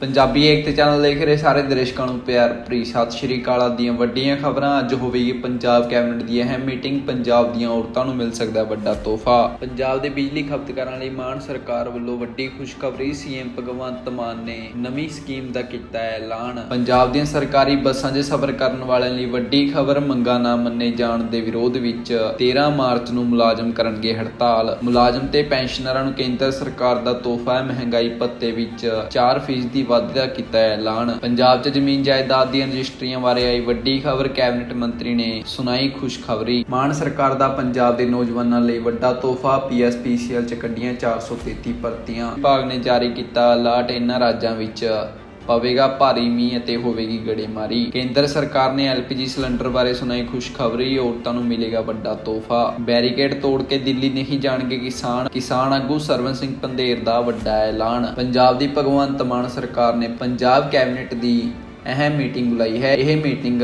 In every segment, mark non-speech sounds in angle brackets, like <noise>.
ਪੰਜਾਬੀ ਏਕਤਾ channel ਦੇਖ ਰਹੇ ਸਾਰੇ ਦਰਸ਼ਕਾਂ ਨੂੰ ਪਿਆਰ ਭਰੀ ਸਤਿ ਸ਼੍ਰੀ ਅਕਾਲ। ਆਪ ਵੱਡੀਆਂ ਖਬਰਾਂ, ਅੱਜ ਹੋਵੇਗੀ ਪੰਜਾਬ ਕੈਬਨਿਟ ਦੀ ਅਹਿਮ ਮੀਟਿੰਗ, ਪੰਜਾਬ ਦੀਆਂ ਔਰਤਾਂ ਨੂੰ ਮਿਲ ਸਕਦਾ ਵੱਡਾ ਤੋਹਫਾ। ਪੰਜਾਬ ਦੇ ਬਿਜਲੀ ਖਪਤਕਾਰਾਂ ਲਈ ਮਾਨ ਸਰਕਾਰ ਵੱਲੋਂ ਵੱਡੀ ਖੁਸ਼ਖਬਰੀ, ਸੀਐਮ ਭਗਵੰਤ ਮਾਨ ਨੇ ਨਵੀਂ ਸਕੀਮ ਦਾ ਕੀਤਾ ਹੈ ਐਲਾਨ। ਪੰਜਾਬ ਦੀਆਂ ਸਰਕਾਰੀ ਬੱਸਾਂ 'ਚ ਸਫ਼ਰ ਕਰਨ ਵਾਲਿਆਂ ਲਈ ਵੱਡੀ ਖਬਰ, ਮੰਗਾਂ ਨਾ ਮੰਨੇ ਜਾਣ ਦੇ ਵਿਰੋਧ ਵਿੱਚ 13 ਮਾਰਚ ਨੂੰ ਮੁਲਾਜ਼ਮ ਕਰਨਗੇ ਹੜਤਾਲ। ਮੁਲਾਜ਼ਮ ਤੇ ਪੈਨਸ਼ਨਰਾਂ ਨੂੰ ਕੇਂਦਰ ਸਰਕਾਰ ਦਾ ਤੋਹਫਾ ਹੈ ਮਹਿੰਗਾਈ ਭੱਤੇ ਵਿੱਚ 4% ਦੀ ਵਾਧੇ ਦਾ ਕੀਤਾ ਹੈ ਐਲਾਨ। ਪੰਜਾਬ 'ਚ ਜ਼ਮੀਨ ਜਾਇਦਾਦ ਦੀਆਂ ਰਜਿਸਟਰੀਆਂ ਬਾਰੇ ਆਈ ਵੱਡੀ ਖਬਰ ਕੈਬਨਿਟ ਮੰਤਰੀ ਨੇ ਸੁਣਾਈ ਖੁਸ਼ਖਬਰੀ। ਮਾਨ ਸਰਕਾਰ ਦਾ ਪੰਜਾਬ ਦੇ ਨੌਜਵਾਨਾਂ ਲਈ ਵੱਡਾ ਤੋਹਫਾ ਪੀਐਸਪੀਸੀਐਲ 'ਚ ਕੱਢੀਆਂ 433 ਭਰਤੀਆਂ। ਵਿਭਾਗ ਨੇ ਜਾਰੀ ਕੀਤਾ ਅਲਰਟ ਇਨ੍ਹਾਂ ਰਾਜਾਂ ਵਿੱਚ। ਪਵੇਗਾ ਭਾਰੀ ਮੀਂਹ ਅਤੇ ਹੋਵੇਗੀ ਗੜੇਮਾਰੀ। ਕੇਂਦਰ ਸਰਕਾਰ ਨੇ ਐਲਪੀਜੀ ਸਿਲੰਡਰ ਬਾਰੇ ਸੁਣਾਈ ਖੁਸ਼ਖਬਰੀ, ਔਰਤਾਂ ਨੂੰ ਮਿਲੇਗਾ ਵੱਡਾ ਤੋਹਫਾ। ਬੈਰੀਕੇਡ ਤੋੜ ਕੇ ਦਿੱਲੀ ਨਹੀਂ ਜਾਣਗੇ ਕਿਸਾਨ। ਕਿਸਾਨ ਆਗੂ ਸਰਵਨ ਸਿੰਘ ਪੰਧੇਰ ਦਾ ਵੱਡਾ ਐਲਾਨ। ਪੰਜਾਬ ਦੀ ਭਗਵੰਤ ਮਾਨ ਸਰਕਾਰ ਨੇ ਪੰਜਾਬ ਕੈਬਨਿਟ ਦੀ ਅਹਿਮ ਮੀਟਿੰਗ ਬੁਲਾਈ ਹੈ। ਇਹ ਮੀਟਿੰਗ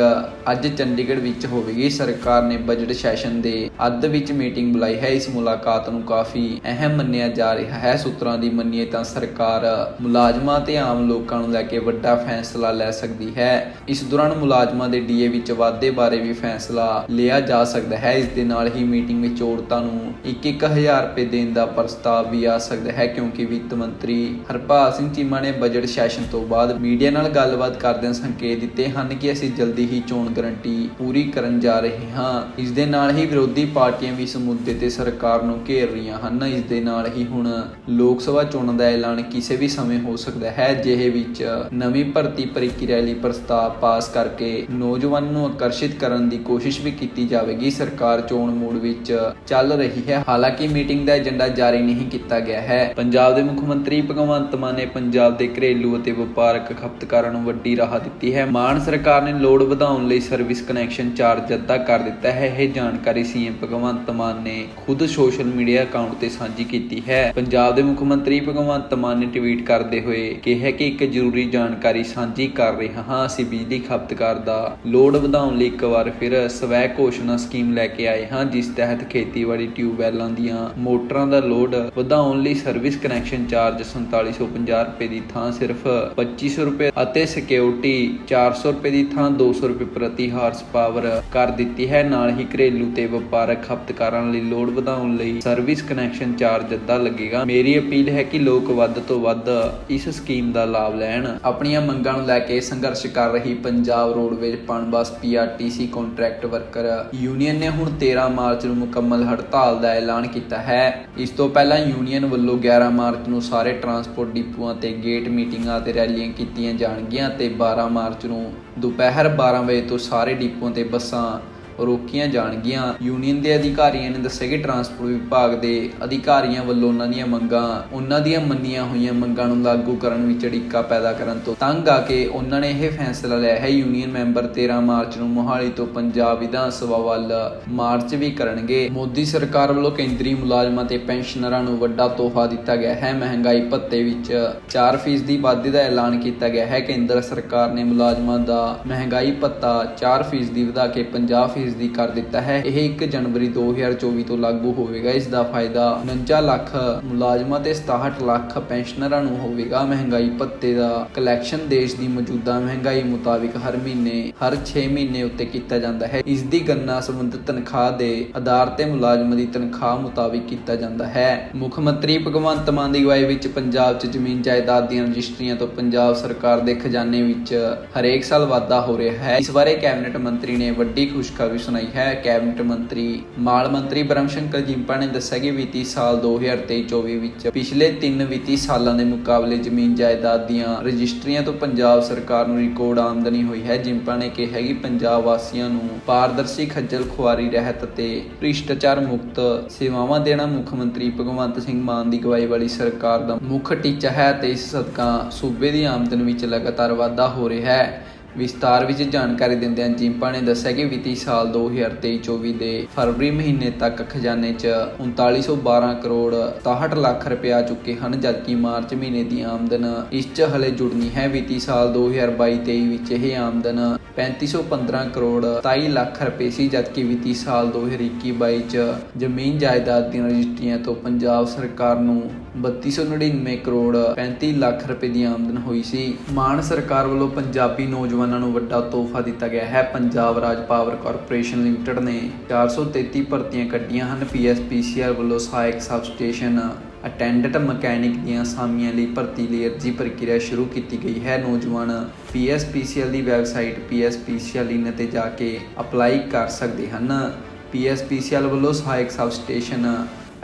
ਅੱਜ ਚੰਡੀਗੜ੍ਹ ਵਿੱਚ ਹੋਵੇਗੀ। ਸਰਕਾਰ ਨੇ ਬਜਟ ਸੈਸ਼ਨ ਦੇ ਅੱਧ ਵਿੱਚ ਮੀਟਿੰਗ ਬੁਲਾਈ ਹੈ। ਇਸ ਮੁਲਾਕਾਤ ਨੂੰ ਕਾਫੀ ਅਹਿਮ ਮੰਨਿਆ ਜਾ ਰਿਹਾ ਹੈ। ਸੂਤਰਾਂ ਦੀ ਮੰਨੀਏ ਤਾਂ ਸਰਕਾਰ ਮੁਲਾਜ਼ਮਾਂ ਤੇ ਆਮ ਲੋਕਾਂ ਨੂੰ ਲੈ ਕੇ ਵੱਡਾ ਫੈਸਲਾ ਲੈ ਸਕਦੀ ਹੈ। ਇਸ ਦੌਰਾਨ ਮੁਲਾਜ਼ਮਾਂ ਦੇ ਡੀਏ ਵਿੱਚ ਵਾਧੇ ਬਾਰੇ ਵੀ ਫੈਸਲਾ ਲਿਆ ਜਾ ਸਕਦਾ ਹੈ। ਇਸ ਦੇ ਨਾਲ ਹੀ ਮੀਟਿੰਗ ਵਿੱਚ ਔਰਤਾਂ ਨੂੰ 1-1000 ਰੁਪਏ ਦੇਣ ਦਾ ਪ੍ਰਸਤਾਵ ਵੀ ਆ ਸਕਦਾ ਹੈ। ਕਿਉਂਕਿ ਵਿੱਤ ਮੰਤਰੀ ਹਰਪਾਲ ਸਿੰਘ ਚੀਮਾ ਨੇ ਬਜਟ ਸੈਸ਼ਨ ਤੋਂ ਬਾਅਦ ਮੀਡੀਆ ਨਾਲ ਗੱਲਬਾਤ ਕਰਦਿਆਂ ਸੰਕੇਤ ਦਿੱਤੇ ਹਨ ਕਿ ਅਸੀਂ ਜਲਦੀ ਹੀ ਚੋਣ ਗਰੰਟੀ ਪੂਰੀ ਕਰਨ ਜਾ ਰਹੇ ਹਾਂ। ਇਸ ਦੇ ਨਾਲ ਹੀ ਵਿਰੋਧੀ ਪਾਰਟੀਆਂ ਵੀ ਇਸ ਮੁੱਦੇ ਤੇ ਸਰਕਾਰ ਨੂੰ ਘੇਰ ਰਹੀਆਂ ਹਨ। ਇਸ ਦੇ ਨਾਲ ਹੀ ਹੁਣ ਲੋਕ ਸਭਾ ਚੋਣਾਂ ਦਾ ਐਲਾਨ ਕਿਸੇ ਵੀ ਸਮੇਂ ਹੋ ਸਕਦਾ ਹੈ, ਜਿਹੇ ਵਿੱਚ ਨਵੀਂ ਭਰਤੀ ਪ੍ਰਕਿਰਿਆ ਲਈ ਪ੍ਰਸਤਾਵ ਪਾਸ ਕਰਕੇ ਨੌਜਵਾਨਾਂ ਨੂੰ ਆਕਰਸ਼ਿਤ ਕਰਨ ਦੀ ਕੋਸ਼ਿਸ਼ ਵੀ ਕੀਤੀ ਜਾਵੇਗੀ। ਸਰਕਾਰ ਚੋਣ ਮੂਡ ਵਿੱਚ ਚੱਲ ਰਹੀ ਹੈ। ਹਾਲਾਂਕਿ ਮੀਟਿੰਗ ਦਾ ਏਜੰਡਾ ਜਾਰੀ ਨਹੀਂ ਕੀਤਾ ਗਿਆ ਹੈ। ਪੰਜਾਬ ਦੇ ਮੁੱਖ ਮੰਤਰੀ ਭਗਵੰਤ ਮਾਨ ਨੇ ਪੰਜਾਬ ਦੇ ਘਰੇਲੂ ਅਤੇ ਵਪਾਰਕ ਖਪਤਕਾਰਾਂ ਨੂੰ ਵੱਡੀ ਰਾਹਤ ਦਿੱਤੀ ਹੈ। ਮਾਨ ਸਰਕਾਰ ਨੇ ਲੋਡ ਵਧਾਉਣ ਲਈ ਸਰਵਿਸ ਕਨੈਕਸ਼ਨ ਚਾਰਜ ਅੱਧਾ ਕਰ ਦਿੱਤਾ ਹੈ। ਇਹ ਜਾਣਕਾਰੀ ਸੀਐਮ ਭਗਵੰਤ ਮਾਨ ਨੇ ਖੁਦ ਸੋਸ਼ਲ ਮੀਡੀਆ ਅਕਾਊਂਟ ਤੇ ਸਾਂਝੀ ਕੀਤੀ ਹੈ। ਪੰਜਾਬ ਦੇ ਮੁੱਖ ਮੰਤਰੀ ਭਗਵੰਤ ਮਾਨ ਨੇ ਟਵੀਟ ਕਰਦੇ ਹੋਏ ਕਿਹਾ ਕਿ ਇੱਕ ਜ਼ਰੂਰੀ ਜਾਣਕਾਰੀ ਸਾਂਝੀ ਕਰ ਰਿਹਾ ਹਾਂ। ਅਸੀਂ ਬਿਜਲੀ ਖਪਤਕਾਰ ਦਾ ਲੋਡ ਵਧਾਉਣ ਲਈ ਇੱਕ ਵਾਰ ਫਿਰ ਸਵੈ ਘੋਸ਼ਣਾ ਸਕੀਮ ਲੈ ਕੇ ਆਏ ਹਾਂ, ਜਿਸ ਤਹਿਤ ਖੇਤੀਬਾੜੀ ਟਿਊਬਵੈੱਲਾਂ ਦੀਆਂ ਮੋਟਰਾਂ ਦਾ ਲੋਡ ਵਧਾਉਣ ਲਈ ਸਰਵਿਸ ਕਨੈਕਸ਼ਨ ਚਾਰਜ 4750 ਰੁਪਏ ਦੀ ਥਾਂ ਸਿਰਫ 2500 ਰੁਪਏ ਅਤੇ ਸਿਕਿਉਰਿਟੀ 400 ਰੁਪਏ ਦੀ ਥਾਂ 200 ਰੁਪਏ ਪ੍ਰਤੀ ਹਾਰਸ ਪਾਵਰ ਕਰ ਦਿੱਤੀ ਹੈ। ਨਾਲ ਹੀ ਘਰੇਲੂ ਤੇ ਵਪਾਰਕ ਖਪਤਕਾਰਾਂ ਲਈ ਲੋਡ ਵਧਾਉਣ ਲਈ ਸਰਵਿਸ ਕਨੈਕਸ਼ਨ ਚਾਰਜ ਅੱਧਾ ਲੱਗੇਗਾ। ਮੇਰੀ ਅਪੀਲ ਹੈ ਕਿ ਲੋਕ ਵੱਧ ਤੋਂ ਵੱਧ ਇਸ ਸਕੀਮ ਦਾ ਲਾਭ ਲੈਣ। ਆਪਣੀਆਂ ਮੰਗਾਂ ਨੂੰ ਲੈ ਕੇ ਸੰਘਰਸ਼ ਕਰ ਰਹੀ Punjab roadways Punbus PRTC contract worker union ਨੇ ਹੁਣ 13 ਮਾਰਚ ਨੂੰ ਮੁਕੰਮਲ ਹੜਤਾਲ ਦਾ ਐਲਾਨ ਕੀਤਾ ਹੈ। ਇਸ ਤੋਂ ਪਹਿਲਾਂ ਯੂਨੀਅਨ ਵੱਲੋਂ 11 ਮਾਰਚ ਨੂੰ ਸਾਰੇ ਟਰਾਂਸਪੋਰਟ ਡਿਪੂਆਂ ਤੇ ਗੇਟ ਮੀਟਿੰਗਾਂ ਤੇ ਰੈਲੀਆਂ ਕੀਤੀਆਂ ਜਾਣਗੀਆਂ ਤੇ 12 ਮਾਰਚ ਨੂੰ ਦੁਪਹਿਰ 12 ਵਜੇ ਤੋਂ ਸਾਰੇ ਡਿਪੂਆਂ ਤੇ ਬੱਸਾਂ ਰੋਕੀਆਂ ਜਾਣਗੀਆਂ। ਯੂਨੀਅਨ ਦੇ ਅਧਿਕਾਰੀਆਂ ਨੇ ਦੱਸਿਆ ਕਿ ਟਰਾਂਸਪੋਰਟ ਵਿਭਾਗ ਦੇ ਅਧਿਕਾਰੀਆਂ ਵੱਲੋਂ ਉਹਨਾਂ ਦੀਆਂ ਮੰਗਾਂ, ਉਹਨਾਂ ਦੀਆਂ ਮੰਨੀਆਂ ਹੋਈਆਂ ਮੰਗਾਂ ਨੂੰ ਲਾਗੂ ਕਰਨ ਵਿੱਚ ਅੜਿੱਕਾ ਪੈਦਾ ਕਰਨ ਤੋਂ ਤੰਗ ਆ ਕੇ ਉਹਨਾਂ ਨੇ ਇਹ ਫੈਸਲਾ ਲਿਆ ਹੈ। ਯੂਨੀਅਨ ਮੈਂਬਰ 13 ਮਾਰਚ ਨੂੰ ਮੋਹਾਲੀ ਤੋਂ ਪੰਜਾਬ ਵਿਧਾਨ ਸਭਾ ਵੱਲ ਮਾਰਚ ਵੀ ਕਰਨਗੇ। ਮੋਦੀ ਸਰਕਾਰ ਵੱਲੋਂ ਕੇਂਦਰੀ ਮੁਲਾਜ਼ਮਾਂ ਤੇ ਪੈਨਸ਼ਨਰਾਂ ਨੂੰ ਵੱਡਾ ਤੋਹਫਾ ਦਿੱਤਾ ਗਿਆ ਹੈ। ਮਹਿੰਗਾਈ ਭੱਤੇ ਵਿੱਚ 4% ਦੀ ਵਾਧੇ ਦਾ ਐਲਾਨ ਕੀਤਾ ਗਿਆ ਹੈ। ਕੇਂਦਰ ਸਰਕਾਰ ਨੇ ਮੁਲਾਜ਼ਮਾਂ ਦਾ ਮਹਿੰਗਾਈ ਭੱਤਾ 4% ਦੀ ਵਧਾ ਕੇ 50% ਦੀ ਕਰ ਦਿੱਤਾ ਹੈ। ਇਹ 1 ਜਨਵਰੀ 2024 ਤੋਂ ਲਾਗੂ ਹੋਵੇਗਾ। ਇਸ ਦਾ ਫਾਇਦਾ 49 ਲੱਖ ਮੁਲਾਜ਼ਮਾਂ ਤੇ 67 ਲੱਖ ਪੈਨਸ਼ਨਰਾਂ ਨੂੰ ਹੋਵੇਗਾ। ਮਹਿੰਗਾਈ ਭੱਤੇ ਦਾ ਕਲੈਕਸ਼ਨ ਦੇਸ਼ ਦੀ ਮੌਜੂਦਾ ਮਹਿੰਗਾਈ ਮੁਤਾਬਿਕ ਹਰ ਮਹੀਨੇ, ਹਰ 6 ਮਹੀਨੇ ਉੱਤੇ ਕੀਤਾ ਜਾਂਦਾ ਹੈ। ਇਸ ਦੀ ਗਣਨਾ ਸੰਬੰਧਿਤ ਤਨਖਾਹ ਦੇ ਆਧਾਰ ਤੇ ਮੁਲਾਜ਼ਮਾਂ ਦੀ ਤਨਖਾਹ ਮੁਤਾਬਿਕ ਕੀਤਾ ਜਾਂਦਾ ਹੈ। ਮੁੱਖ ਮੰਤਰੀ ਭਗਵੰਤ ਮਾਨ ਦੀ ਅਗਵਾਈ ਵਿੱਚ ਪੰਜਾਬ 'ਚ ਜ਼ਮੀਨ ਜਾਇਦਾਦ ਦੀਆਂ ਰਜਿਸਟਰੀਆਂ ਤੋਂ ਪੰਜਾਬ ਸਰਕਾਰ ਦੇ ਖਜ਼ਾਨੇ ਵਿੱਚ ਹਰੇਕ ਸਾਲ ਵਾਧਾ ਹੋ ਰਿਹਾ ਹੈ। ਇਸ ਬਾਰੇ ਕੈਬਨਿਟ ਮੰਤਰੀ ਨੇ ਵੱਡੀ ਖੁਸ਼ਖਬਰੀ ਸੁਣਾਈ ਹੈ। ਕੈਬਨਿਟ ਮੰਤਰੀ, ਮਾਲ ਮੰਤਰੀ ਬ੍ਰਹਮ ਜਿੰਪਾ ਨੇ ਦੱਸਿਆ ਕਿ ਵਿੱਤੀ ਸਾਲ 2023-24 ਵਿੱਚ ਪਿਛਲੇ 3 ਵਿੱਤੀ ਸਾਲਾਂ ਦੇ ਮੁਕਾਬਲੇ ਜ਼ਮੀਨ ਜਾਇਦਾਦ ਦੀਆਂ ਰਜਿਸਟਰੀਆਂ ਤੋਂ ਪੰਜਾਬ ਸਰਕਾਰ ਨੂੰ ਰਿਕਾਰਡ ਆਮਦਨੀ ਹੋਈ ਹੈ। ਜਿੰਪਾ ਨੇ ਕਿਹਾ ਕਿ ਪੰਜਾਬ ਵਾਸੀਆਂ ਨੂੰ ਪਾਰਦਰਸ਼ੀ ਖੱਜਲ ਖੁਆਰੀ, ਰਹਿਤ ਅਤੇ ਭ੍ਰਿਸ਼ਟਾਚਾਰ ਮੁਕਤ ਸੇਵਾਵਾਂ ਦੇਣਾ ਮੁੱਖ ਮੰਤਰੀ ਭਗਵੰਤ ਸਿੰਘ ਮਾਨ ਦੀ ਅਗਵਾਈ ਵਾਲੀ ਸਰਕਾਰ ਦਾ ਮੁੱਖ ਟੀਚਾ ਹੈ ਤੇ ਇਸ ਸਦਕਾ ਸੂਬੇ ਦੀ ਆਮਦਨ ਵਿੱਚ ਲਗਾਤਾਰ ਵਾਧਾ ਹੋ ਰਿਹਾ ਹੈ। ਵਿਸਤਾਰ ਵਿੱਚ ਜਾਣਕਾਰੀ ਦਿੰਦਿਆਂ ਜਿੰਪਾ ਨੇ ਦੱਸਿਆ ਕਿ ਵਿੱਤੀ ਸਾਲ 2023-24 ਦੇ ਫਰਵਰੀ ਮਹੀਨੇ ਤੱਕ ਖਜ਼ਾਨੇ 'ਚ 3912 ਕਰੋੜ 67 ਲੱਖ ਰੁਪਏ ਆ ਚੁੱਕੇ ਹਨ, ਜਦਕਿ ਮਾਰਚ ਮਹੀਨੇ ਦੀ ਆਮਦਨ ਇਸ 'ਚ ਹਲੇ ਜੁੜਨੀ ਹੈ। ਵਿੱਤੀ ਸਾਲ 2022-23 ਵਿੱਚ ਇਹ ਆਮਦਨ 3515 ਕਰੋੜ 27 ਲੱਖ ਰੁਪਏ ਸੀ, ਜਦਕਿ ਵਿੱਤੀ ਸਾਲ 2021-22 'ਚ ਜ਼ਮੀਨ ਜਾਇਦਾਦ ਦੀਆਂ ਰਜਿਸਟਰੀਆਂ ਤੋਂ ਪੰਜਾਬ ਸਰਕਾਰ ਨੂੰ 3299 ਕਰੋੜ 35 ਲੱਖ ਰੁਪਏ ਦੀ ਆਮਦਨ ਹੋਈ ਸੀ। ਮਾਨ ਸਰਕਾਰ ਵੱਲੋਂ ਪੰਜਾਬੀ ਨੌਜਵਾਨਾਂ ਨੂੰ ਵੱਡਾ ਤੋਹਫਾ ਦਿੱਤਾ ਗਿਆ ਹੈ। ਪੰਜਾਬ ਰਾਜ ਪਾਵਰ ਕਾਰਪੋਰੇਸ਼ਨ ਲਿਮਟਿਡ ਨੇ 433 ਭਰਤੀਆਂ ਕੱਢੀਆਂ ਹਨ। ਪੀਐਸਪੀਸੀਆਰ ਵੱਲੋਂ ਸਹਾਇਕ ਸਬ ਸਟੇਸ਼ਨ ਅਟੈਂਡੈਂਟ ਮਕੈਨਿਕ ਦੀਆਂ ਅਸਾਮੀਆਂ ਲਈ ਭਰਤੀ ਲਈ ਅਰਜ਼ੀ ਪ੍ਰਕਿਰਿਆ ਸ਼ੁਰੂ ਕੀਤੀ ਗਈ ਹੈ। ਨੌਜਵਾਨ ਪੀਐਸਪੀਸੀਐਲ ਦੀ ਵੈਬਸਾਈਟ ਪੀਐਸਪੀਸੀਐਲ ਇਨ ਤੇ ਜਾ ਕੇ ਅਪਲਾਈ ਕਰ ਸਕਦੇ ਹਨ। ਪੀਐਸਪੀਸੀਐਲ ਵੱਲੋਂ ਸਹਾਇਕ ਸਬ ਸਟੇਸ਼ਨ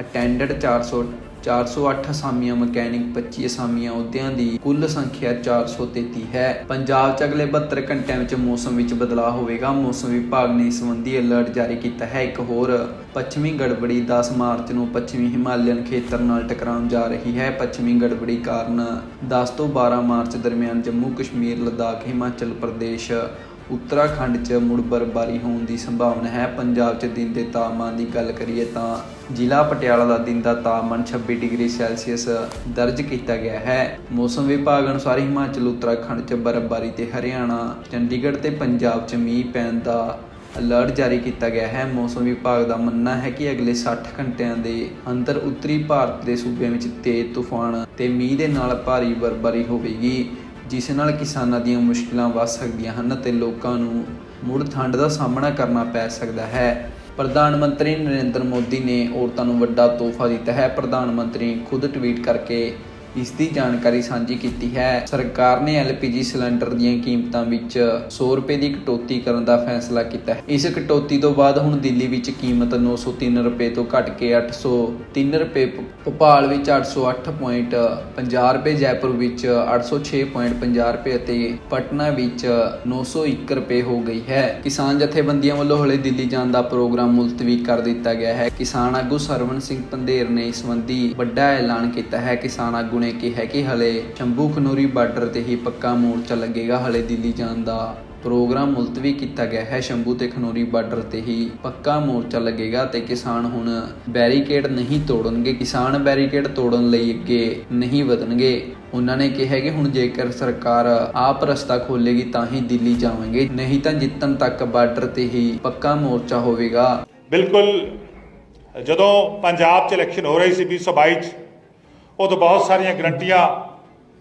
ਅਟੈਂਡੈਂਟ 400 408 ਅਸਾਮੀਆਂ ਮਕੈਨਿਕ 25 ਅਸਾਮੀਆਂ ਅਹੁਦਿਆਂ ਦੀ ਕੁੱਲ ਸੰਖਿਆ 433 ਹੈ। ਪੰਜਾਬ 'ਚ ਅਗਲੇ 72 ਘੰਟਿਆਂ ਵਿੱਚ ਮੌਸਮ ਵਿੱਚ ਬਦਲਾਅ ਹੋਵੇਗਾ। ਮੌਸਮ ਵਿਭਾਗ ਨੇ ਇਸ ਸੰਬੰਧੀ ਅਲਰਟ ਜਾਰੀ ਕੀਤਾ ਹੈ ਇੱਕ ਹੋਰ। ਪੱਛਮੀ ਗੜਬੜੀ 10 ਮਾਰਚ ਨੂੰ ਪੱਛਮੀ ਹਿਮਾਲਿਅਨ ਖੇਤਰ ਨਾਲ ਟਕਰਾਉਣ ਜਾ ਰਹੀ ਹੈ। ਪੱਛਮੀ ਗੜਬੜੀ ਕਾਰਨ 10 ਤੋਂ 12 ਮਾਰਚ ਦਰਮਿਆਨ ਜੰਮੂ ਕਸ਼ਮੀਰ ਲਦਾਖ, ਹਿਮਾਚਲ ਪ੍ਰਦੇਸ਼ ਉੱਤਰਾਖੰਡ 'ਚ ਮੁੜ ਬਰਫਬਾਰੀ ਹੋਣ ਦੀ ਸੰਭਾਵਨਾ ਹੈ। ਪੰਜਾਬ 'ਚ ਦਿਨ ਦੇ ਤਾਪਮਾਨ ਦੀ ਗੱਲ ਕਰੀਏ ਤਾਂ ਜ਼ਿਲ੍ਹਾ ਪਟਿਆਲਾ ਦਾ ਦਿਨ ਦਾ ਤਾਪਮਾਨ 26 ਡਿਗਰੀ ਸੈਲਸੀਅਸ ਦਰਜ ਕੀਤਾ ਗਿਆ ਹੈ। ਮੌਸਮ ਵਿਭਾਗ ਅਨੁਸਾਰ ਹਿਮਾਚਲ, ਉੱਤਰਾਖੰਡ 'ਚ ਬਰਫਬਾਰੀ ਤੇ ਹਰਿਆਣਾ, ਚੰਡੀਗੜ੍ਹ ਤੇ ਪੰਜਾਬ 'ਚ ਮੀਂਹ ਪੈਣ ਦਾ ਅਲਰਟ ਜਾਰੀ ਕੀਤਾ ਗਿਆ ਹੈ। ਮੌਸਮ ਵਿਭਾਗ ਦਾ ਮੰਨਣਾ ਹੈ ਕਿ ਅਗਲੇ 60 ਘੰਟਿਆਂ ਦੇ ਅੰਦਰ ਉੱਤਰੀ ਭਾਰਤ ਦੇ ਸੂਬਿਆਂ ਵਿੱਚ ਤੇਜ਼ ਤੂਫਾਨ ਤੇ ਮੀਂਹ ਦੇ ਨਾਲ ਭਾਰੀ ਬਰਫਬਾਰੀ ਹੋਵੇਗੀ। ਜਿਸ ਨਾਲ ਕਿਸਾਨਾਂ ਦੀਆਂ ਮੁਸ਼ਕਲਾਂ ਵੱਧ ਸਕਦੀਆਂ ਹਨ ਤੇ ਲੋਕਾਂ ਨੂੰ ਮੁੜ ਠੰਡ ਦਾ ਸਾਹਮਣਾ ਕਰਨਾ ਪੈ ਸਕਦਾ ਹੈ। ਪ੍ਰਧਾਨ ਮੰਤਰੀ ਨਰਿੰਦਰ ਮੋਦੀ ਨੇ ਔਰਤਾਂ ਨੂੰ ਵੱਡਾ ਤੋਹਫਾ ਦਿੱਤਾ ਹੈ। ਪ੍ਰਧਾਨ ਮੰਤਰੀ ਖੁਦ ਟਵੀਟ ਕਰਕੇ ਇਸ ਦੀ ਜਾਣਕਾਰੀ ਸਾਂਝੀ ਕੀਤੀ ਹੈ। ਸਰਕਾਰ ਨੇ ਐਲਪੀਜੀ ਸਿਲੰਡਰ ਦੀਆਂ ਕੀਮਤਾਂ ਵਿੱਚ 100 ਰੁਪਏ ਦੀ ਕਟੌਤੀ ਕਰਨ ਦਾ ਫੈਸਲਾ ਕੀਤਾ ਹੈ। ਇਸ ਕਟੌਤੀ ਤੋਂ ਬਾਅਦ ਹੁਣ ਦਿੱਲੀ ਵਿੱਚ ਕੀਮਤ 903 ਰੁਪਏ ਤੋਂ ਘਟ ਕੇ 803 ਰੁਪਏ ਭੋਪਾਲ ਵਿੱਚ 808.50 ਰੁਪਏ, ਜੈਪੁਰ ਵਿੱਚ 806.50 ਰੁਪਏ ਅਤੇ ਪਟਨਾ ਵਿੱਚ 901 ਰੁਪਏ ਹੋ ਗਈ ਹੈ। ਕਿਸਾਨ ਜਥੇਬੰਦੀਆਂ ਵੱਲੋਂ ਹਲੇ ਦਿੱਲੀ ਜਾਣ ਦਾ ਪ੍ਰੋਗਰਾਮ ਮੁਲਤਵੀ ਕਰ ਦਿੱਤਾ ਗਿਆ ਹੈ। ਕਿਸਾਨ ਆਗੂ ਸਰਵਨ ਸਿੰਘ ਪੰਧੇਰ ਨੇ ਇਸ ਸੰਬੰਧੀ ਵੱਡਾ ਐਲਾਨ ਕੀਤਾ ਹੈ। ਕਿਸਾਨ ਆਗੂ ਨੇ ਕਿਹਾ ਕਿ ਹਲੇ ਸ਼ੰਭੂ ਖਨੂਰੀ ਬਾਰਡਰ ਤੇ ਹੀ ਪੱਕਾ ਮੋਰਚਾ ਲੱਗੇਗਾ। ਹਲੇ ਦਿੱਲੀ ਜਾਣ ਦਾ ਪ੍ਰੋਗਰਾਮ ਮੁਲਤਵੀ ਕੀਤਾ ਗਿਆ ਹੈ। ਸ਼ੰਭੂ ਤੇ ਖਨੌਰੀ ਬਾਰਡਰ ਤੇ ਹੀ ਪੱਕਾ ਮੋਰਚਾ ਲੱਗੇਗਾ ਤੇ ਕਿਸਾਨ ਹੁਣ ਬੈਰੀਕੇਡ ਨਹੀਂ ਤੋੜਨਗੇ। ਕਿਸਾਨ ਬੈਰੀਕੇਡ ਤੋੜਨ ਲਈ ਅੱਗੇ ਨਹੀਂ ਵਧਣਗੇ। ਉਹਨਾਂ ਨੇ ਕਿਹਾ ਕਿ ਹੁਣ ਜੇਕਰ ਸਰਕਾਰ ਆਪ ਰਸਤਾ ਖੋਲੇਗੀ ਤਾਂ ਹੀ ਦਿੱਲੀ ਜਾਵਾਂਗੇ। ਨਹੀਂ ਤਾਂ ਜਿੱਤਣ ਤੱਕ ਬਾਰਡਰ ਤੇ ਹੀ ਪੱਕਾ ਮੋਰਚਾ ਹੋਵੇਗਾ। ਬਿਲਕੁਲ। ਜਦੋਂ ਪੰਜਾਬ 'ਚ ਇਲੈਕਸ਼ਨ ਹੋ ਰਹੀ ਸੀ 2022 'ਚ ਉਦੋਂ ਬਹੁਤ ਸਾਰੀਆਂ ਗਰੰਟੀਆਂ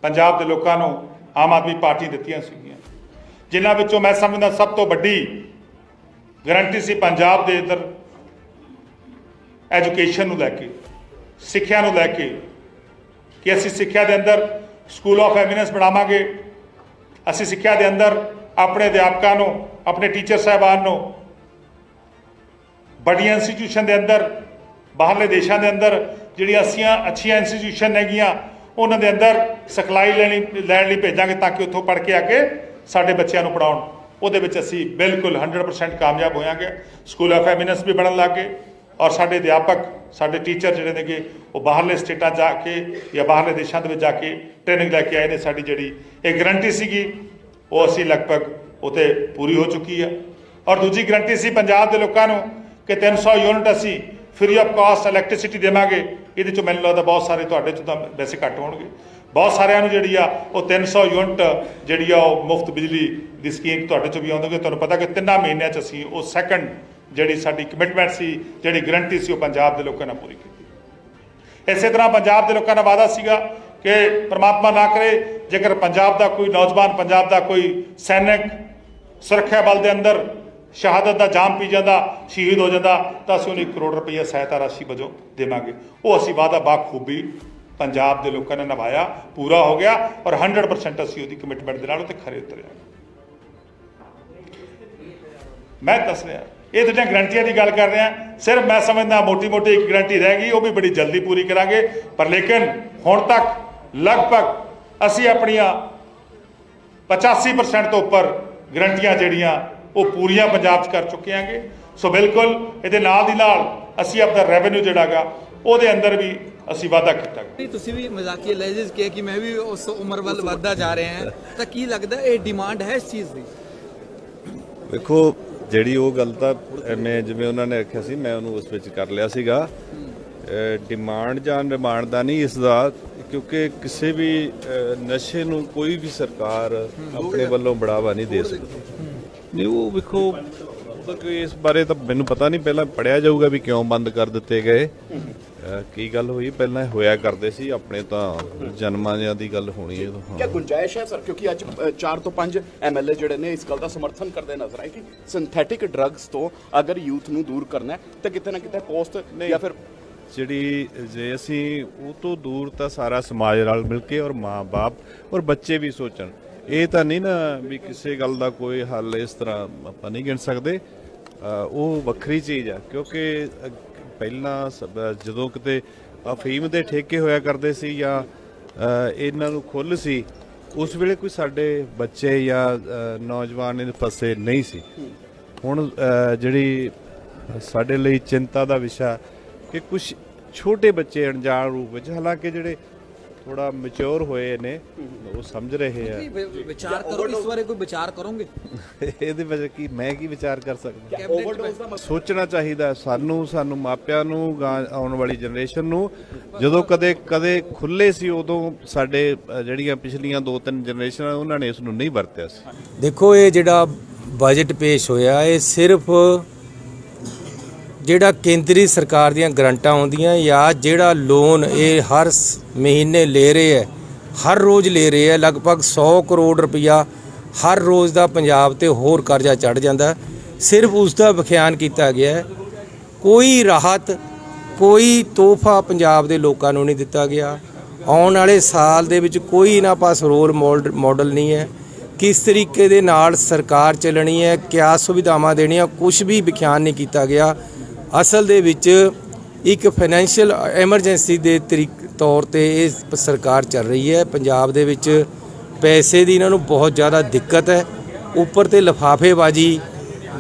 ਪੰਜਾਬ ਦੇ ਲੋਕਾਂ ਨੂੰ ਆਮ ਆਦਮੀ ਪਾਰਟੀ ਦਿੱਤੀਆਂ ਸੀਗੀਆਂ। ਜਿਨ੍ਹਾਂ ਵਿੱਚੋਂ ਮੈਂ ਸਮਝਦਾ ਸਭ ਤੋਂ ਵੱਡੀ ਗਰੰਟੀ ਸੀ ਪੰਜਾਬ ਦੇ ਅੰਦਰ ਐਜੂਕੇਸ਼ਨ ਨੂੰ ਲੈ ਕੇ, ਸਿੱਖਿਆ ਨੂੰ ਲੈ ਕੇ ਕਿ ਅਸੀਂ ਸਿੱਖਿਆ ਦੇ ਅੰਦਰ ਸਕੂਲ ਆਫ ਐਮੀਨੈਂਸ ਬਣਾਵਾਂਗੇ, ਅਸੀਂ ਸਿੱਖਿਆ ਦੇ ਅੰਦਰ ਆਪਣੇ ਅਧਿਆਪਕਾਂ ਨੂੰ, ਆਪਣੇ ਟੀਚਰ ਸਾਹਿਬਾਨ ਨੂੰ, ਵੱਡੀਆਂ ਇੰਸਟੀਚਿਊਸ਼ਨ ਦੇ ਅੰਦਰ, ਬਾਹਰਲੇ ਦੇਸ਼ਾਂ ਦੇ ਅੰਦਰ ਜਿਹੜੀਆਂ ਅੱਛੀਆਂ ਅੱਛੀਆਂ ਇੰਸਟੀਟਿਊਸ਼ਨ ਹੈਗੀਆਂ, ਉਹਨਾਂ ਦੇ ਅੰਦਰ ਸਿਖਲਾਈ ਲੈਣੀ, ਲੈਣ ਲਈ ਭੇਜਾਂਗੇ ਤਾਂ ਕਿ ਉੱਥੋਂ ਪੜ੍ਹ ਕੇ ਆ ਕੇ ਸਾਡੇ ਬੱਚਿਆਂ ਨੂੰ ਪੜਾਉਣ ਉਹਦੇ ਵਿੱਚ ਅਸੀਂ ਬਿਲਕੁਲ 100% ਕਾਮਯਾਬ ਹੋਵਾਂਗੇ ਸਕੂਲ ਆਫ ਐਮੀਨੈਂਸ ਵੀ ਬਣਨ ਲੱਗੇ ਔਰ ਸਾਡੇ ਅਧਿਆਪਕ, ਸਾਡੇ ਟੀਚਰ ਜਿਹੜੇ ਨੇਗੇ, ਉਹ ਬਾਹਰਲੇ ਸਟੇਟਾਂ ਜਾ ਕੇ ਜਾਂ ਬਾਹਰਲੇ ਦੇਸ਼ਾਂ ਦੇ ਵਿੱਚ ਜਾ ਕੇ ਟ੍ਰੇਨਿੰਗ ਲੈ ਕੇ ਆਏ ਨੇ। ਸਾਡੀ ਜਿਹੜੀ ਇਹ ਗਰੰਟੀ ਸੀਗੀ, ਉਹ ਅਸੀਂ ਲਗਭਗ ਉਤੇ ਪੂਰੀ ਹੋ ਚੁੱਕੀ ਆ। ਔਰ ਦੂਜੀ ਗਰੰਟੀ ਸੀ ਪੰਜਾਬ ਦੇ ਲੋਕਾਂ ਨੂੰ ਕਿ 300 ਯੂਨਿਟ ਅਸੀਂ ਫ੍ਰੀ ਆਫ ਕਾਸਟ ਇਲੈਕਟ੍ਰਿਸਿਟੀ ਦੇਵਾਂਗੇ। ਇਹਦੇ ਚੋਂ ਮੈਨੂੰ ਲੱਗਦਾ ਬਹੁਤ ਸਾਰੇ ਤੁਹਾਡੇ ਚੋਂ ਤਾਂ ਵੈਸੇ ਘੱਟ ਹੋਣਗੇ। ਬਹੁਤ ਸਾਰਿਆਂ ਨੂੰ ਜਿਹੜੀ ਆ, ਉਹ 300 ਯੂਨਿਟ ਜਿਹੜੀ ਆ, ਉਹ ਮੁਫਤ ਬਿਜਲੀ ਦੀ ਸਕੀਮ ਤੁਹਾਡੇ ਚੋਂ ਵੀ ਆਉਂਦੀ ਤੁਹਾਨੂੰ ਪਤਾ ਕਿ ਤਿੰਨਾਂ ਮਹੀਨਿਆਂ 'ਚ ਅਸੀਂ ਉਹ ਸੈਕੰਡ ਜਿਹੜੀ ਸਾਡੀ ਕਮਿਟਮੈਂਟ ਸੀ, ਜਿਹੜੀ ਗਰੰਟੀ ਸੀ, ਉਹ ਪੰਜਾਬ ਦੇ ਲੋਕਾਂ ਨਾਲ ਪੂਰੀ ਕੀਤੀ। ਇਸੇ ਤਰ੍ਹਾਂ ਪੰਜਾਬ ਦੇ ਲੋਕਾਂ ਦਾ ਵਾਅਦਾ ਸੀਗਾ ਕਿ ਪ੍ਰਮਾਤਮਾ ਨਾ ਕਰੇ, ਜੇਕਰ ਪੰਜਾਬ ਦਾ ਕੋਈ ਨੌਜਵਾਨ, ਪੰਜਾਬ ਦਾ ਕੋਈ ਸੈਨਿਕ ਸੁਰੱਖਿਆ ਬਲ ਦੇ ਅੰਦਰ ਸ਼ਹਾਦਤ ਦਾ ਜਾਮ ਪੀ ਜਾਂਦਾ, ਸ਼ਹੀਦ ਹੋ ਜਾਂਦਾ, ਤਾਂ ਅਸੀਂ ਉਹਨੂੰ 1 ਕਰੋੜ ਰੁਪਈਆ ਸਹਾਇਤਾ ਰਾਸ਼ੀ ਵਜੋਂ ਦੇਵਾਂਗੇ। ਉਹ ਅਸੀਂ ਵਾਅਦਾ ਬਾਖੂਬੀ ਪੰਜਾਬ ਦੇ ਲੋਕਾਂ ਨੇ ਨਿਭਾਇਆ, ਪੂਰਾ ਹੋ ਗਿਆ ਔਰ 100% ਅਸੀਂ ਉਹਦੀ ਕਮਿਟਮੈਂਟ ਦੇ ਨਾਲ ਉੱਤੇ ਖਰੇ ਉਤਰਿਆ। ਮੈਂ ਦੱਸ ਰਿਹਾ, ਇਹ ਜਿਹੜੀਆਂ ਗਰੰਟੀਆਂ ਦੀ ਗੱਲ ਕਰ ਰਿਹਾ, ਸਿਰਫ ਮੈਂ ਸਮਝਦਾ ਮੋਟੀ-ਮੋਟੀ ਇੱਕ ਗਰੰਟੀ ਰਹਿ ਗਈ, ਉਹ ਵੀ ਬੜੀ ਜਲਦੀ ਪੂਰੀ ਕਰਾਂਗੇ, ਪਰ ਲੇਕਿਨ ਹੁਣ ਤੱਕ ਲਗਭਗ ਅਸੀਂ ਆਪਣੀਆਂ 85% ਤੋਂ ਉੱਪਰ ਗਰੰਟੀਆਂ ਜਿਹੜੀਆਂ ਉਹ ਪੂਰੀਆਂ ਪੰਜਾਬ 'ਚ ਕਰ ਚੁੱਕੇ ਆਂਗੇ ਸੋ ਬਿਲਕੁਲ ਇਹਦੇ ਨਾਲ ਦੀ ਨਾਲ ਅਸੀਂ ਆਪਣਾ ਰੈਵਨਿਊ ਜਿਹੜਾਗਾ ਉਹਦੇ ਅੰਦਰ ਵੀ ਅਸੀਂ ਵਾਅਦਾ ਕੀਤਾ। ਨਹੀਂ, ਤੁਸੀਂ ਵੀ ਮਜ਼ਾਕੀਆ ਲਹਿਜੇ ਕਿਹਾ ਕਿ ਮੈਂ ਵੀ ਉਸ ਉਮਰ ਵੱਲ ਵੱਧਦਾ ਜਾ ਰਿਹਾ ਹਾਂ। ਤਾਂ ਕੀ ਲੱਗਦਾ ਇਹ ਡਿਮਾਂਡ ਹੈ ਇਸ ਚੀਜ਼ ਦੀ? ਵੇਖੋ ਜਿਹੜੀ ਉਹ ਗੱਲ ਤਾਂ ਐਵੇਂ ਜਿਵੇਂ ਉਹਨਾਂ ਨੇ ਆਖਿਆ ਸੀ ਮੈਂ ਉਹਨੂੰ ਉਸ ਵਿੱਚ ਕਰ ਲਿਆ ਸੀਗਾ। ਡਿਮਾਂਡ ਜਾਂ ਡਿਮਾਂਡ ਦਾ ਨਹੀਂ ਇਸ ਦਾ ਕਿਉਂਕਿ ਕਿਸੇ ਵੀ ਨਸ਼ੇ ਨੂੰ ਕੋਈ ਵੀ ਸਰਕਾਰ ਆਪਣੇ ਵੱਲੋਂ ਬੜਾਵਾ ਨਹੀਂ ਦੇ ਸਕਦੀ। ਨਹੀਂ ਉਹ ਵੇਖੋ ਉਹਦਾ ਕੋਈ ਇਸ ਬਾਰੇ ਤਾਂ ਮੈਨੂੰ ਪਤਾ ਨਹੀਂ ਪਹਿਲਾਂ ਪੜਿਆ ਜਾਊਗਾ ਵੀ ਕਿਉਂ ਬੰਦ ਕਰ ਦਿੱਤੇ ਗਏ। ਅਹ ਕੀ ਗੱਲ ਹੋਈ? ਪਹਿਲਾਂ ਇਹ ਹੋਇਆ ਕਰਦੇ ਸੀ ਆਪਣੇ ਤਾਂ ਜਨਮਾਂ ਜਿਆਂ ਦੀ ਗੱਲ ਹੋਣੀ ਹੈ ਤਾਂ ਕਿਆ। ਗੁੰਜਾਇਸ਼ ਹੈ ਸਰ? ਕਿਉਂਕਿ ਅੱਜ 4 ਤੋਂ 5 ਐਮਐਲਏ ਜਿਹੜੇ ਨੇ ਇਸ ਗੱਲ ਦਾ ਸਮਰਥਨ ਕਰਦੇ ਨਜ਼ਰ ਆਏ ਕਿ ਸਿੰਥੈਟਿਕ ਡਰੱਗਸ ਤੋਂ ਅਗਰ ਯੂਥ ਨੂੰ ਦੂਰ ਕਰਨਾ ਹੈ ਤਾਂ ਕਿਤੇ ਨਾ ਕਿਤੇ ਪੋਸਟ ਜਾਂ ਫਿਰ ਜਿਹੜੀ ਜੇ ਅਸੀਂ ਉਹ ਤੋਂ ਦੂਰ ਤਾਂ ਸਾਰਾ ਸਮਾਜ ਰਲ ਮਿਲ ਕੇ ਔਰ ਮਾਂ-ਬਾਪ ਔਰ ਬੱਚੇ ਵੀ ਸੋਚਣ। ਇਹ ਤਾਂ ਨਹੀਂ ਨਾ ਵੀ ਕਿਸੇ ਗੱਲ ਦਾ ਕੋਈ ਹੱਲ ਇਸ ਤਰ੍ਹਾਂ ਆਪਾਂ ਨਹੀਂ ਗਿਣ ਸਕਦੇ। ਉਹ ਵੱਖਰੀ ਚੀਜ਼ ਆ, ਕਿਉਂਕਿ ਪਹਿਲਾਂ ਸਭ- ਜਦੋਂ ਕਿਤੇ ਅਫੀਮ ਦੇ ਠੇਕੇ ਹੋਇਆ ਕਰਦੇ ਸੀ ਜਾਂ ਇਹਨਾਂ ਨੂੰ ਖੁੱਲ ਸੀ, ਉਸ ਵੇਲੇ ਕੋਈ ਸਾਡੇ ਬੱਚੇ ਜਾਂ ਨੌਜਵਾਨ ਇਹਦੇ ਫਸੇ ਨਹੀਂ ਸੀ। ਹੁਣ ਜਿਹੜੀ ਸਾਡੇ ਲਈ ਚਿੰਤਾ ਦਾ ਵਿਸ਼ਾ ਕਿ ਕੁਝ ਛੋਟੇ ਬੱਚੇ ਅਣਜਾਣ ਰੂਪ ਵਿੱਚ, ਹਾਲਾਂਕਿ ਜਿਹੜੇ ਥੋੜਾ ਮੈਚੁਰ ਹੋਏ ਨੇ ਉਹ ਸਮਝ ਰਹੇ ਆ। ਵਿਚਾਰ ਕਰੋ ਇਸ ਬਾਰੇ ਕੋਈ ਵਿਚਾਰ ਕਰੋਗੇ? <laughs> ਇਹਦੇ ਵਿੱਚ ਕੀ ਮੈਂ ਕੀ ਵਿਚਾਰ ਕਰ ਸਕਦਾ? ਸੋਚਣਾ ਚਾਹੀਦਾ ਸਾਨੂੰ ਸਾਨੂੰ ਮਾਪਿਆਂ ਨੂੰ ਆਉਣ ਵਾਲੀ ਜਨਰੇਸ਼ਨ ਨੂੰ। ਜਦੋਂ ਕਦੇ ਕਦੇ ਖੁੱਲੇ ਸੀ ਉਦੋਂ ਸਾਡੇ ਜਿਹੜੀਆਂ ਪਿਛਲੀਆਂ ਦੋ ਤਿੰਨ ਜਨਰੇਸ਼ਨਾਂ ਉਹਨਾਂ ਨੇ ਇਸ ਨੂੰ ਨਹੀਂ ਵਰਤਿਆ ਸੀ। ਦੇਖੋ ਇਹ ਜਿਹੜਾ ਬਜਟ ਪੇਸ਼ ਹੋਇਆ ਇਹ ਸਿਰਫ ਜਿਹੜਾ ਕੇਂਦਰੀ ਸਰਕਾਰ ਦੀਆਂ ਗਰੰਟਾਂ ਆਉਂਦੀਆਂ ਜਾਂ ਜਿਹੜਾ ਲੋਨ ਇਹ ਹਰ ਮਹੀਨੇ ਲੈ ਰਹੇ ਹੈ, ਹਰ ਰੋਜ਼ ਲੈ ਰਹੇ ਹੈ, ਲਗਭਗ 100 ਕਰੋੜ ਰੁਪਇਆ ਹਰ ਰੋਜ਼ ਦਾ ਪੰਜਾਬ ਤੇ ਹੋਰ ਕਰਜ਼ਾ ਚੜ ਜਾਂਦਾ ਸਿਰਫ ਉਸ ਦਾ ਵਿਖਿਆਨ ਕੀਤਾ ਗਿਆ ਹੈ। ਕੋਈ ਰਾਹਤ, ਕੋਈ ਤੋਹਫਾ ਪੰਜਾਬ ਦੇ ਲੋਕਾਂ ਨੂੰ ਨਹੀਂ ਦਿੱਤਾ ਗਿਆ। ਆਉਣ ਵਾਲੇ ਸਾਲ ਦੇ ਵਿੱਚ ਕੋਈ ਇਹਨਾਂ ਪਾਸ ਰੋਲ ਮਾਡਲ ਮਾਡਲ ਨਹੀਂ ਹੈ। ਕਿਸ ਤਰੀਕੇ ਦੇ ਨਾਲ ਸਰਕਾਰ ਚੱਲਣੀ ਹੈ, ਕਿਆ ਸੁਵਿਧਾਵਾਂ ਦੇਣੀਆਂ ਕੁਝ ਵੀ ਵਿਖਿਆਨ ਨਹੀਂ ਕੀਤਾ ਗਿਆ। ਅਸਲ ਦੇ ਵਿੱਚ ਇੱਕ ਫਾਈਨੈਂਸ਼ੀਅਲ ਐਮਰਜੈਂਸੀ ਦੇ ਤਰੀਕ, ਤੌਰ ਤੇ ਇਹ ਸਰਕਾਰ ਚੱਲ ਰਹੀ ਹੈ। ਪੰਜਾਬ ਦੇ ਵਿੱਚ ਪੈਸੇ ਦੀ ਇਹਨਾਂ ਨੂੰ ਬਹੁਤ ਜ਼ਿਆਦਾ ਦਿੱਕਤ ਹੈ। ਉੱਪਰ ਤੇ ਲਫਾਫੇਬਾਜ਼ੀ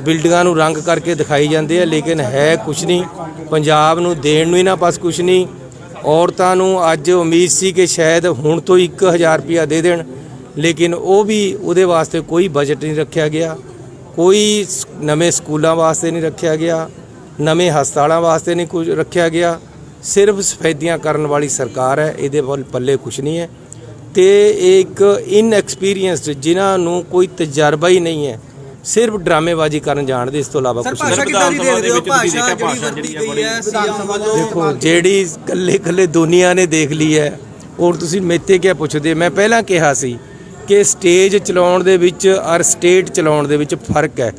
ਬਿਲਡਿੰਗਾਂ ਨੂੰ ਰੰਗ ਕਰਕੇ ਦਿਖਾਈ ਜਾਂਦੇ ਆ ਲੇਕਿਨ ਹੈ ਕੁਛ ਨਹੀਂ। ਪੰਜਾਬ ਨੂੰ ਦੇਣ ਨੂੰ ਇਹਨਾਂ ਪਾਸ ਕੁਛ ਨਹੀਂ। ਔਰਤਾਂ ਨੂੰ ਅੱਜ ਉਮੀਦ ਸੀ ਕਿ ਸ਼ਾਇਦ ਹੁਣ ਤੋਂ 1000 ਰੁਪਇਆ ਦੇ ਦੇਣ, ਲੇਕਿਨ ਉਹ ਵੀ ਉਹਦੇ ਵਾਸਤੇ ਕੋਈ ਬਜਟ ਨਹੀਂ ਰੱਖਿਆ ਗਿਆ। ਕੋਈ ਨਵੇਂ ਸਕੂਲਾਂ ਵਾਸਤੇ ਨਹੀਂ ਰੱਖਿਆ ਗਿਆ। ਨਵੇਂ ਹਸਪਤਾਲਾਂ ਵਾਸਤੇ ਨਹੀਂ ਕੁਝ ਰੱਖਿਆ ਗਿਆ। ਸਿਰਫ ਸਫੈਦੀਆਂ ਕਰਨ ਵਾਲੀ ਸਰਕਾਰ ਹੈ ਇਹਦੇ ਵੱਲ ਪੱਲੇ ਕੁਝ ਨਹੀਂ ਹੈ। ਤੇ ਇਹ ਇੱਕ ਇਨਐਕਸਪੀਰੀਅੰਸਡ ਜਿਨ੍ਹਾਂ ਨੂੰ ਕੋਈ ਤਜਰਬਾ ਹੀ ਨਹੀਂ ਹੈ ਸਿਰਫ ਡਰਾਮੇਬਾਜ਼ੀ ਕਰਨ ਜਾਣਦੇ ਇਸ ਤੋਂ ਇਲਾਵਾ ਕੁਝ ਨਹੀਂ। ਭਾਸ਼ਾ ਕਿੱਦਾਂ ਦੀ ਦੇਖਦੇ ਹੋ? ਭਾਸ਼ਾ ਜਿਹੜੀ ਵਰਤੀ ਗਈ ਹੈ ਵੱਲੋਂ ਦੇਖੋ ਜਿਹੜੀ ਕੱਲੇ ਕੱਲੇ ਦੁਨੀਆ ਨੇ ਦੇਖ ਲਈ ਹੈ ਔਰ ਤੁਸੀਂ ਮੇਤੇ ਕਿਆ ਪੁੱਛਦੇ? ਮੈਂ ਪਹਿਲਾਂ ਕਿਹਾ ਸੀ ਕਿ ਸਟੇਜ ਚਲਾਉਣ ਦੇ ਵਿੱਚ ਔਰ ਸਟੇਟ ਚਲਾਉਣ ਦੇ ਵਿੱਚ ਫ਼ਰਕ ਹੈ।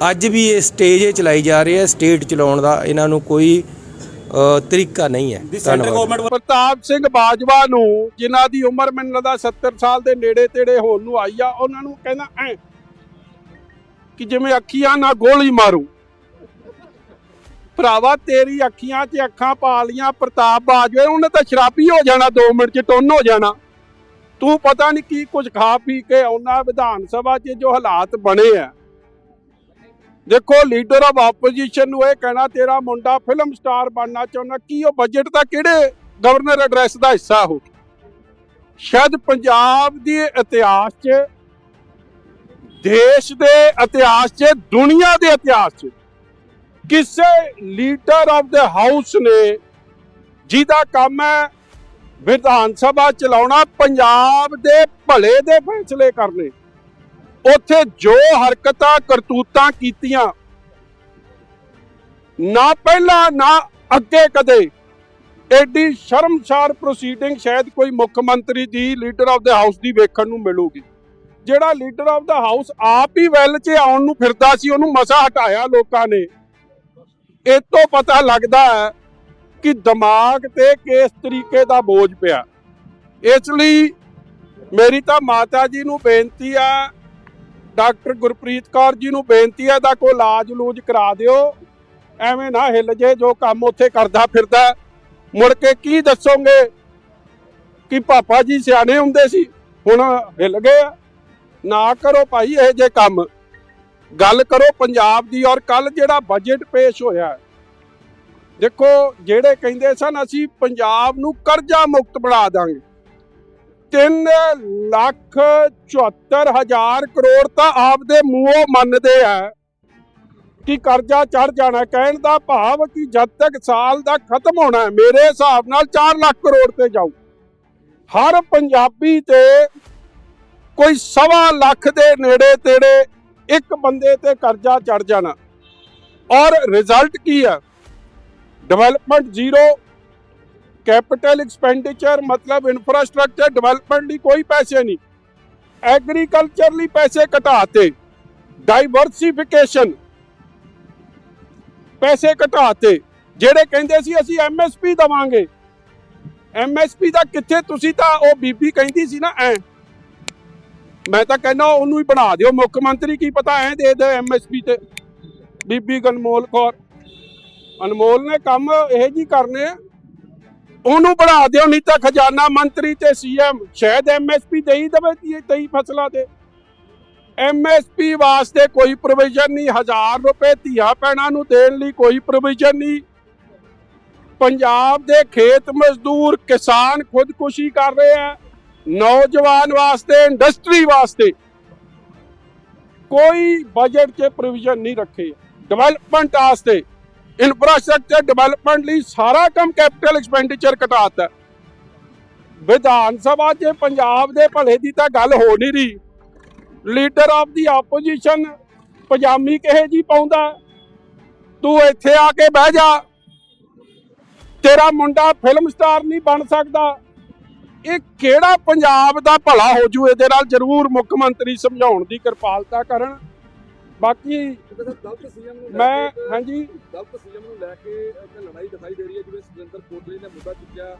ਅੱਜ ਵੀ ਇਹ ਸਟੇਜ ਹੀ ਚਲਾਈ ਜਾ ਰਹੀ ਹੈ ਸਟੇਟ ਚਲਾਉਣ ਦਾ ਇਹਨਾਂ ਨੂੰ ਕੋਈ ਤਰੀਕਾ ਨਹੀਂ ਹੈ। ਧੰਨਵਾਦ। ਪ੍ਰਤਾਪ ਸਿੰਘ ਬਾਜਵਾ ਨੂੰ ਜਿਨ੍ਹਾਂ ਦੀ ਉਮਰ ਮੈਨੂੰ ਲੱਗਦਾ 70 ਸਾਲ ਦੇ ਨੇੜੇ ਤੇੜੇ ਹੋਣ ਨੂੰ ਆਈ ਆ ਉਹਨਾਂ ਨੂੰ ਕਹਿੰਦਾ ਐ ਕਿ ਜਿਵੇਂ ਅੱਖੀਆਂ ਨਾਲ ਗੋਲੀ ਮਾਰੂ। ਭਰਾਵਾ ਤੇਰੀ ਅੱਖੀਆਂ 'ਚ ਅੱਖਾਂ ਪਾ ਲੀਆਂ ਪ੍ਰਤਾਪ ਬਾਜਵੇ ਉਹਨੇ ਤਾਂ ਸ਼ਰਾਬੀ ਹੋ ਜਾਣਾ 2 ਮਿੰਟ 'ਚ ਟੁੰਨ ਹੋ ਜਾਣਾ। ਤੂੰ ਪਤਾ ਨਹੀਂ ਕੀ ਕੁਝ ਖਾ ਪੀ ਕੇ ਆਉਣਾ ਵਿਧਾਨ ਸਭਾ 'ਚ ਜੋ ਹਾਲਾਤ ਬਣੇ ਆ। ਦੇਖੋ, ਲੀਡਰ ਆਫ ਆਪੋਜੀਸ਼ਨ ਨੂੰ ਇਹ ਕਹਿਣਾ, ਤੇਰਾ ਮੁੰਡਾ ਫਿਲਮ ਸਟਾਰ ਬਣਨਾ ਚਾਹੁੰਦਾ, ਕੀ ਉਹ ਬਜਟ ਦਾ ਕਿਹੜੇ ਗਵਰਨਰ ਐਡਰੈਸ ਦਾ ਹਿੱਸਾ ਹੋ? ਸ਼ਾਇਦ ਪੰਜਾਬ ਦੇ ਇਤਿਹਾਸ 'ਚ, ਦੇਸ਼ ਦੇ ਇਤਿਹਾਸ 'ਚ, ਦੁਨੀਆ ਦੇ ਇਤਿਹਾਸ 'ਚ ਕਿਸੇ ਲੀਡਰ ਆਫ ਦ ਹਾਊਸ ਨੇ ਜਿਹਦਾ ਕੰਮ ਹੈ ਵਿਧਾਨ ਸਭਾ ਚਲਾਉਣਾ, ਪੰਜਾਬ ਦੇ ਭਲੇ ਦੇ ਫੈਸਲੇ ਕਰਨੇ। ਉੱਥੇ ਜੋ ਹਰਕਤਾਂ ਕਰਤੂਤਾਂ ਕੀਤੀਆਂ, ਨਾ ਪਹਿਲਾਂ, ਨਾ ਅੱਗੇ ਕਦੇ ਐਡੀ ਸ਼ਰਮਸਾਰ ਪ੍ਰੋਸੀਡਿੰਗ ਸ਼ਾਇਦ ਕੋਈ ਮੁੱਖ ਮੰਤਰੀ ਦੀ ਲੀਡਰ ਆਫ ਦਾ ਹਾਊਸ ਦੀ ਵੇਖਣ ਨੂੰ ਮਿਲੂਗੀ। ਜਿਹੜਾ ਲੀਡਰ ਆਫ ਦਾ ਹਾਊਸ ਆਪ ਹੀ ਵੈਲ 'ਚ ਆਉਣ ਨੂੰ ਫਿਰਦਾ ਸੀ, ਉਹਨੂੰ ਮਸਾ ਹਟਾਇਆ ਲੋਕਾਂ ਨੇ। ਇਹ ਤੋਂ ਪਤਾ ਲੱਗਦਾ ਹੈ ਕਿ ਦਿਮਾਗ ਤੇ ਕਿਸ ਤਰੀਕੇ ਦਾ ਬੋਝ ਪਿਆ। ਇਸ ਲਈ ਮੇਰੀ ਤਾਂ ਮਾਤਾ ਜੀ ਨੂੰ ਬੇਨਤੀ ਆ ਡਾਕਟਰ ਗੁਰਪ੍ਰੀਤ ਕੌਰ ਜੀ ਨੂੰ ਬੇਨਤੀ ਹੈ ਦਾ ਕੋਈ ਇਲਾਜ ਲੂਜ ਕਰਾ ਦਿਓ। ਐਵੇਂ ਨਾ ਹਿੱਲ ਜੇ, ਜੋ ਕੰਮ ਉੱਥੇ ਕਰਦਾ ਫਿਰਦਾ ਮੁੜ ਕੇ ਕੀ ਦੱਸੋਗੇ ਕਿ ਪਾਪਾ ਜੀ ਸਿਆਣੇ ਹੁੰਦੇ ਸੀ, ਹੁਣ ਹਿੱਲ ਗਏ ਨਾ ਕਰੋ ਭਾਈ ਇਹ ਜੇ ਕੰਮ। ਗੱਲ ਕਰੋ ਪੰਜਾਬ ਦੀ ਔਰ ਕੱਲ ਜਿਹੜਾ ਬਜਟ ਪੇਸ਼ ਹੋਇਆ ਦੇਖੋ, ਜਿਹੜੇ ਕਹਿੰਦੇ ਸਨ, ਅਸੀਂ ਪੰਜਾਬ ਨੂੰ ਕਰਜ਼ਾ ਮੁਕਤ ਬਣਾ ਦਾਂਗੇ। 3 ਲੱਖ 74 ਹਜ਼ਾਰ ਕਰੋੜ ਤਾਂ ਆਪਦੇ ਮੂੰਹੋਂ ਮੰਨਦੇ ਆ ਕਿ ਕਰਜ਼ਾ ਚੜ ਜਾਣਾ, ਕਹਿਣ ਦਾ ਭਾਵ ਕਿ ਜਦ ਤੱਕ ਸਾਲ ਦਾ ਖਤਮ ਹੋਣਾ ਮੇਰੇ ਹਿਸਾਬ ਨਾਲ 4 ਲੱਖ ਕਰੋੜ ਤੇ ਜਾਊ। ਹਰ ਪੰਜਾਬੀ ਤੇ ਕੋਈ ਸਵਾ ਲੱਖ ਦੇ ਨੇੜੇ ਤੇੜੇ ਇੱਕ ਬੰਦੇ ਤੇ ਕਰਜ਼ਾ ਚੜ ਜਾਣਾ। ਔਰ ਰਿਜ਼ਲਟ ਕੀ ਹੈ ਡਿਵੈਲਪਮੈਂਟ ਜ਼ੀਰੋ ਕੈਪੀਟਲ ਐਕਸਪੈਂਡੀਚਰ ਮਤਲਬ ਇਨਫਰਾਸਟ੍ਰਕਚਰ ਡਿਵੈਲਪਮੈਂਟ ਲਈ ਕੋਈ ਪੈਸੇ ਨਹੀਂ। ਐਗਰੀਕਲਚਰ ਲਈ ਪੈਸੇ ਘਟਾਤੇ। ਡਾਈਵਰਸਿਫਿਕੇਸ਼ਨ ਪੈਸੇ ਘਟਾਤੇ। ਜਿਹੜੇ ਕਹਿੰਦੇ ਸੀ ਅਸੀਂ ਐਮਐਸਪੀ ਦਵਾਂਗੇ। ਐਮਐਸਪੀ ਦਾ ਕਿੱਥੇ ਤੁਸੀਂ ਤਾਂ ਉਹ ਬੀਬੀ ਕਹਿੰਦੀ ਸੀ ਨਾ, ਐ। ਮੈਂ ਤਾਂ ਕਹਿੰਦਾ ਉਹਨੂੰ ਹੀ ਬਣਾ ਦਿਓ। ਮੁੱਖ ਮੰਤਰੀ ਕੀ ਪਤਾ ਐ ਦੇ ਦੇ ਐਮਐਸਪੀ ਤੇ। ਬੀਬੀ ਗਨਮੋਲ ਕੌਰ। ਅਨਮੋਲ ਨੇ ਕੰਮ ਇਹ ਜੀ ਕਰਨੇ ਆ। ਉਹਨੂੰ ਬਣਾ ਦਿਓ, ਨਹੀਂ ਤਾਂ ਖਜ਼ਾਨਾ ਮੰਤਰੀ ਤੇ ਸੀਐਮ, ਸ਼ਾਇਦ ਐਮਐਸਪੀ ਦੇ ਹੀ ਦਵੇ ਤੀ- ਤੇਈ ਫਸਲਾਂ ਤੇ। ਐਮਐਸਪੀ ਵਾਸਤੇ ਕੋਈ ਪ੍ਰੋਵੀਜ਼ਨ ਨਹੀਂ, ਹਜ਼ਾਰ ਰੁਪਏ ਧੀਆ ਪੈਣਾ ਨੂੰ ਦੇਣ ਲਈ ਕੋਈ ਪ੍ਰੋਵੀਜ਼ਨ ਨਹੀਂ। ਪੰਜਾਬ ਦੇ ਖੇਤ ਮਜ਼ਦੂਰ ਕਿਸਾਨ ਖੁਦਕੁਸ਼ੀ ਕਰ ਰਹੇ ਆ। ਨੌਜਵਾਨ ਵਾਸਤੇ ਇੰਡਸਟਰੀ ਵਾਸਤੇ ਕੋਈ ਬਜਟ 'ਚ ਪ੍ਰੋਵੀਜ਼ਨ ਨਹੀਂ ਰੱਖੇ। ਡਿਵੈਲਪਮੈਂਟ ਵਾਸਤੇ ਇਨਫਰਾਸਟ੍ਰਕਚਰ ਡਿਵੈਲਪਮੈਂਟ ਲਈ ਸਾਰਾ ਕੰਮ ਕੈਪੀਟਲ ਐਕਸਪੈਂਡੀਚਰ ਘਟਾਤਾ ਵਿਧਾਨ ਸਭਾ 'ਚ ਪੰਜਾਬ ਦੇ ਭਲੇ ਦੀ ਤਾਂ ਗੱਲ ਹੋ ਨਹੀਂ ਰਹੀ। ਲੀਡਰ ਆਫ ਦੀ ਆਪੋਜੀਸ਼ਨ ਪਜਾਮੀ ਕਿਹੇ ਜੀ ਪਾਉਂਦਾ? ਤੂੰ ਇੱਥੇ ਆ ਕੇ ਬਹਿ ਜਾ। ਤੇਰਾ ਮੁੰਡਾ ਫਿਲਮ ਸਟਾਰ ਨਹੀਂ ਬਣ ਸਕਦਾ। ਇਹ ਕਿਹੜਾ ਪੰਜਾਬ ਦਾ ਭਲਾ ਹੋ ਜੂ? ਇਹਦੇ ਨਾਲ ਜ਼ਰੂਰ ਮੁੱਖ ਮੰਤਰੀ ਸਮਝਾਉਣ ਦੀ ਕਿਰਪਾਲਤਾ ਕਰਨ। ਬਾਕੀ ਗਲਤ ਸੀਐਮ ਨੂੰ ਮੈਂ ਹਾਂਜੀ। ਗਲਤ ਸੀਐਮ ਨੂੰ ਲੈ ਕੇ ਲੜਾਈ ਦਿਖਾਈ ਦੇ ਰਹੀ ਹੈ ਜਿਵੇਂ ਸੁਰਿੰਦਰ ਕੋਟਲੀ ਨੇ ਮੁੱਦਾ ਚੁੱਕਿਆ।